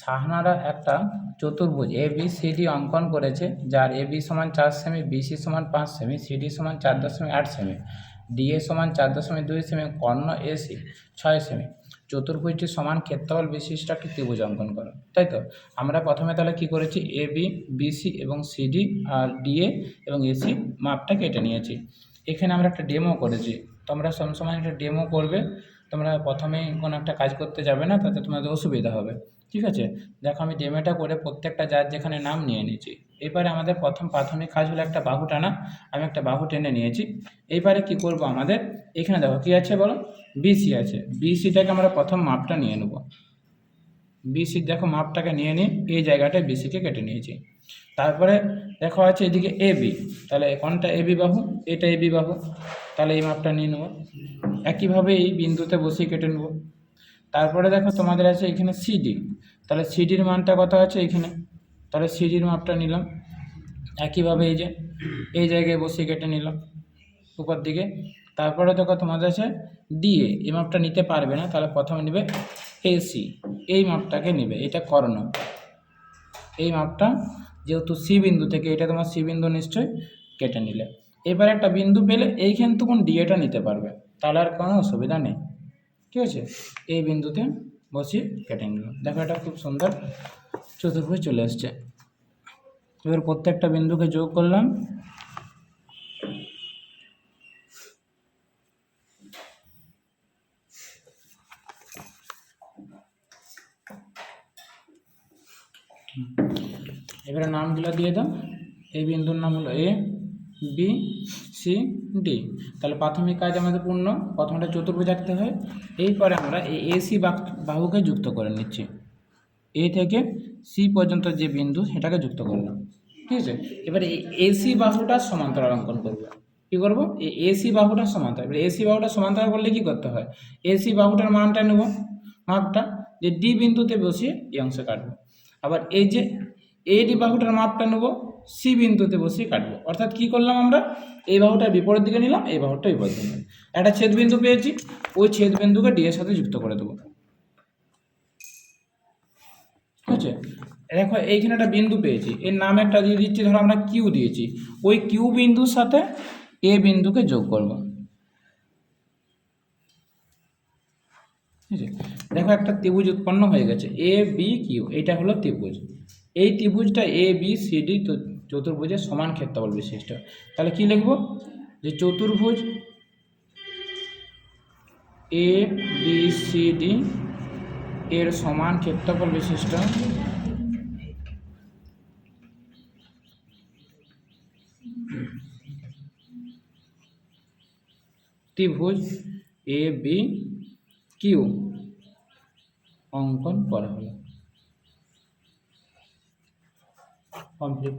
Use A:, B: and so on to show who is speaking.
A: শাহনারা একটা চতুর্ভুজ এ B C D অঙ্কন করেছে, যার এ বি সমান চার সেমি বিসি সমান পাঁচ সেমি সিডি সমান চার দশমিক আট সেমি ডিএ সমান চার দশমিক দুই সেমি কর্ণ এসি ছয় সেমি চতুর্ভুজটি সমান ক্ষেত্রফল বিশিষ্ট একটি ত্রিভুজ অঙ্কন করো। তাই তো? আমরা প্রথমে তাহলে কি করেছি? এ বি বিসি এবং সিডি আর ডিএ এবং এসি মাপটা কেটে নিয়েছি। এখানে আমরা একটা ডেমো করেছি। তোমরা সবসময় একটা ডেমো করবে। তোমরা প্রথমেই কোনো একটা কাজ করতে যাবে না, তাতে তোমাদের অসুবিধা হবে। ঠিক আছে? দেখো, আমি ডেমোটা করে প্রত্যেকটা যার যেখানে নাম নিয়ে নিয়েছি। এবারে আমাদের প্রথম প্রাথমিক কাজ হলো একটা বাহু টানা। আমি একটা বাহু টেনে নিয়েছি। এইবারে কি করব আমাদের? এখানে দেখো, কি আছে বলো? বিসি আছে। বিসিটাকে আমরা প্রথম মাপটা নিয়ে নেব। বিসি দেখো, মাপটাকে নিয়ে নিই এই জায়গাটায় বিসিকে কেটে নিয়েছি। তারপরে দেখো, আছে এদিকে এ বি তাহলে কোনটা এ বি বাহু? এটা এ বি বাহু। তাহলে এই মাপটা নিয়ে নেব। একইভাবে এই বিন্দুতে বসিয়ে কেটে নেব। তারপরে দেখো তোমাদের আছে এখানে সিডি তাহলে সিডির মানটা কত আছে এখানে? তাহলে সিডির মাপটা নিলাম। একইভাবে এই যে, এই জায়গায় বসিয়ে কেটে নিলাম উপর দিকে। তারপরে দেখো তোমাদের আছে ডিএ এই মাপটা নিতে পারবে না, তাহলে প্রথমে নেবে এসি এই মাপটাকে নেবে, এটা কর্ণ। এই মাপটা যেহেতু সি বিন্দু থেকে, এটা তোমার সি বিন্দু নিশ্চয়ই কেটে নিলে। এবার একটা বিন্দু পেলে এইখান তখন ডিএটা নিতে পারবে। তাহলে আর কোনো অসুবিধা নেই। ঠিক আছে? এই বিন্দুতে বসিয়ে কেটে নিলাম। দেখো এটা খুব সুন্দর চতুর্ভুজ চলে আসছে এবার প্রত্যেকটা বিন্দুকে যোগ করলাম। এবারে নামগুলো দিয়ে দাও। এই বিন্দুর নাম হলো এ বি সি ডি তাহলে প্রাথমিক কাজ আমাদের পূর্ণ। প্রথমটা চতুর্ভুজ আঁকতে হয়। এরপরে আমরা এই এসি বাহুকে যুক্ত করে নিচ্ছি। এ থেকে সি পর্যন্ত যে বিন্দু, সেটাকে যুক্ত করলাম। ঠিক আছে? এবারে এই এসি বাহুটা সমান্তরাল অঙ্কন করব। কী করব? এই এসি বাহুটা সমান্তরাল। এবারে এসি বাহুটা সমান্তরাল করলে কী করতে হয়? এসি বাহুটার মানটা নেব, মাপটা। যে ডি বিন্দুতে বসিয়ে এই অংশ কাটবো। আবার এই যে এডি বাহুটার মাপটা নেব সি বিন্দুতে বসিয়ে কাটবো। অর্থাৎ কি করলাম আমরা? এই বাহুটার বিপরীত দিকে নিলাম, এই বাহুটা বিপরীত দিকে নিলাম। একটা ছেদ বিন্দু পেয়েছি, ওই ছেদ বিন্দুকে ডি এর সাথে যুক্ত করে দেবো। ঠিক আছে? দেখো, এইখানে একটা বিন্দু পেয়েছি। এর নাম একটা দিয়ে দিচ্ছি, ধরো আমরা কিউ দিয়েছি। ওই কিউ বিন্দুর সাথে এ বিন্দুকে যোগ করব। ঠিক আছে? দেখো, একটা ত্রিভুজ উৎপন্ন হয়ে গেছে। এ বি কিউ এটা হলো ত্রিভুজ। এই ত্রিভুজটা এ বি সি ডি চতুর্ভুজের সমান ক্ষেত্রফল বিশিষ্ট। তাহলে কি লিখব? যে চতুর্ভুজ এ বি সি ডি এর সমান ক্ষেত্রফল বিশিষ্ট। ত্রিভুজ এ বি কিউ অঙ্কন করা হলো। কমপ্লিট